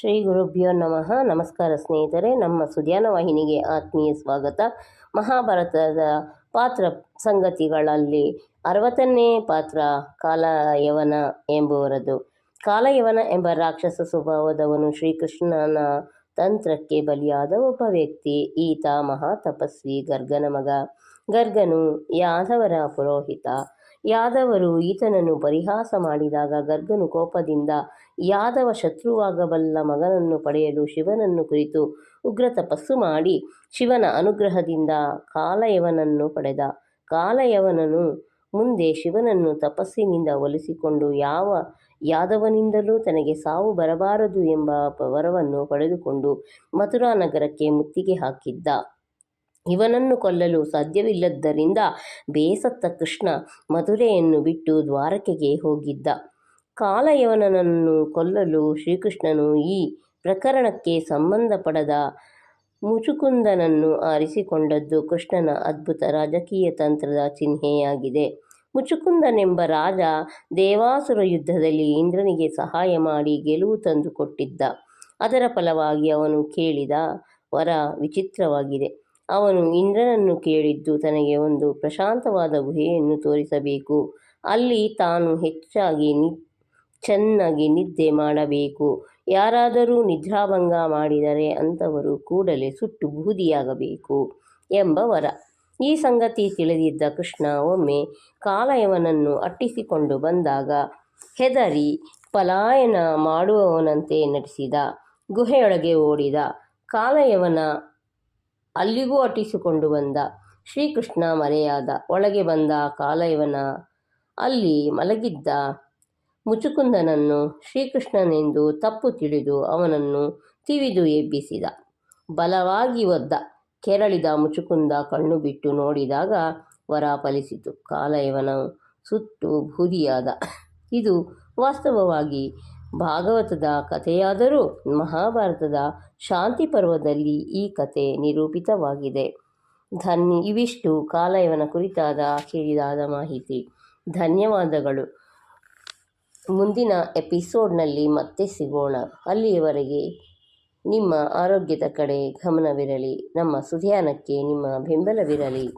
ಶ್ರೀ ಗುರುಭ್ಯೋ ನಮಃ. ನಮಸ್ಕಾರ ಸ್ನೇಹಿತರೆ, ನಮ್ಮ ಸುದ್ಯಾನ ವಾಹಿನಿಗೆ ಆತ್ಮೀಯ ಸ್ವಾಗತ. ಮಹಾಭಾರತದ ಪಾತ್ರ ಸಂಗತಿಗಳಲ್ಲಿ ಅರವತ್ತನೇ ಪಾತ್ರ ಕಾಲಯವನ ಎಂಬುವರದು. ಕಾಲಯವನ ಎಂಬ ರಾಕ್ಷಸ ಸ್ವಭಾವದವನು ಶ್ರೀಕೃಷ್ಣನ ತಂತ್ರಕ್ಕೆ ಬಲಿಯಾದ ಒಬ್ಬ ವ್ಯಕ್ತಿ. ಈತ ಮಹಾ ತಪಸ್ವಿ ಗರ್ಗನ ಮಗ. ಗರ್ಗನು ಯಾದವರ ಪುರೋಹಿತ. ಯಾದವರು ಈತನನ್ನು ಪರಿಹಾಸ ಮಾಡಿದಾಗ ಗರ್ಗನು ಕೋಪದಿಂದ, ಯಾದವ ಶತ್ರುವಾಗಬಲ್ಲ ಮಗನನ್ನು ಪಡೆಯಲು ಶಿವನನ್ನು ಕುರಿತು ಉಗ್ರ ತಪಸ್ಸು ಮಾಡಿ, ಶಿವನ ಅನುಗ್ರಹದಿಂದ ಕಾಲಯವನನ್ನು ಪಡೆದ. ಕಾಲಯವನನು ಮುಂದೆ ಶಿವನನ್ನು ತಪಸ್ಸಿನಿಂದ ಒಲಿಸಿಕೊಂಡು ಯಾವ ಯಾದವನಿಂದಲೂ ತನಗೆ ಸಾವು ಬರಬಾರದು ಎಂಬ ವರವನ್ನು ಪಡೆದುಕೊಂಡು ಮಥುರಾ ನಗರಕ್ಕೆ ಮುತ್ತಿಗೆ ಹಾಕಿದ್ದ. ಇವನನ್ನು ಕೊಲ್ಲಲು ಸಾಧ್ಯವಿಲ್ಲದ್ದರಿಂದ ಬೇಸತ್ತ ಕೃಷ್ಣ ಮಧುರೆಯನ್ನು ಬಿಟ್ಟು ದ್ವಾರಕೆಗೆ ಹೋಗಿದ್ದ. ಕಾಲಯವನನನ್ನು ಕೊಲ್ಲಲು ಶ್ರೀಕೃಷ್ಣನು ಈ ಪ್ರಕರಣಕ್ಕೆ ಸಂಬಂಧಪಡದ ಮುಚುಕುಂದನನ್ನು ಆರಿಸಿಕೊಂಡದ್ದು ಕೃಷ್ಣನ ಅದ್ಭುತ ರಾಜಕೀಯ ತಂತ್ರದ ಚಿಹ್ನೆಯಾಗಿದೆ. ಮುಚುಕುಂದನೆಂಬ ರಾಜ ದೇವಾಸುರ ಯುದ್ಧದಲ್ಲಿ ಇಂದ್ರನಿಗೆ ಸಹಾಯ ಮಾಡಿ ಗೆಲುವು ತಂದುಕೊಟ್ಟಿದ್ದ. ಅದರ ಫಲವಾಗಿ ಅವನು ಕೇಳಿದ ವರ ವಿಚಿತ್ರವಾಗಿದೆ. ಅವನು ಇಂದ್ರನನ್ನು ಕೇಳಿದ್ದು ತನಗೆ ಒಂದು ಪ್ರಶಾಂತವಾದ ಗುಹೆಯನ್ನು ತೋರಿಸಬೇಕು. ಅಲ್ಲಿ ತಾನು ಹೆಚ್ಚಾಗಿ ನಿ, ಚೆನ್ನಾಗಿ ನಿದ್ದೆ ಮಾಡಬೇಕು. ಯಾರಾದರೂ ನಿದ್ರಾಭಂಗ ಮಾಡಿದರೆ ಅಂಥವರು ಕೂಡಲೇ ಸುಟ್ಟು ಬೂದಿಯಾಗಬೇಕು ಎಂಬ ವರ ಈ ಸಂಗತಿ ತಿಳಿದಿದ್ದ ಕೃಷ್ಣ ಒಮ್ಮೆ ಕಾಲಯವನನ್ನು ಅಟ್ಟಿಸಿಕೊಂಡು ಬಂದಾಗ ಹೆದರಿ ಪಲಾಯನ ಮಾಡುವವನಂತೆ ನಟಿಸಿದ. ಗುಹೆಯೊಳಗೆ ಓಡಿದ. ಕಾಲಯವನ ಅಲ್ಲಿಗೂ ಅಟ್ಟಿಸಿಕೊಂಡು ಬಂದ ಶ್ರೀಕೃಷ್ಣ ಮರೆಯಾದ ಒಳಗೆ ಬಂದ ಕಾಲಯವನ. ಅಲ್ಲಿ ಮಲಗಿದ್ದ ಮುಚುಕುಂದನನ್ನು ಶ್ರೀಕೃಷ್ಣನೆಂದು ತಪ್ಪು ತಿಳಿದು ಅವನನ್ನು ತಿವಿದು ಎಬ್ಬಿಸಿದ. ಬಲವಾಗಿ ಒದ್ದ ಕೆರಳಿದ ಮುಚುಕುಂದ ಕಣ್ಣು ಬಿಟ್ಟು ನೋಡಿದಾಗ ವರ ಫಲಿಸಿತು ಕಾಲಯವನ ಸುಟ್ಟು ಬೂದಿಯಾದ. ಇದು ವಾಸ್ತವವಾಗಿ ಭಾಗವತದ ಕಥೆಯಾದರೂ ಮಹಾಭಾರತದ ಶಾಂತಿ ಪರ್ವದಲ್ಲಿ ಈ ಕಥೆ ನಿರೂಪಿತವಾಗಿದೆ. ಧನ್ಯ, ಇವಿಷ್ಟು ಕಾಲಯವನ ಕುರಿತಾದ ಕೇಳಿದಾದ ಮಾಹಿತಿ. ಧನ್ಯವಾದಗಳು. ಮುಂದಿನ ಎಪಿಸೋಡ್ನಲ್ಲಿ ಮತ್ತೆ ಸಿಗೋಣ. ಅಲ್ಲಿಯವರೆಗೆ ನಿಮ್ಮ ಆರೋಗ್ಯದ ಕಡೆ ಗಮನವಿರಲಿ. ನಮ್ಮ ಸುಧ್ಯಾನಕ್ಕೆ ನಿಮ್ಮ ಬೆಂಬಲವಿರಲಿ.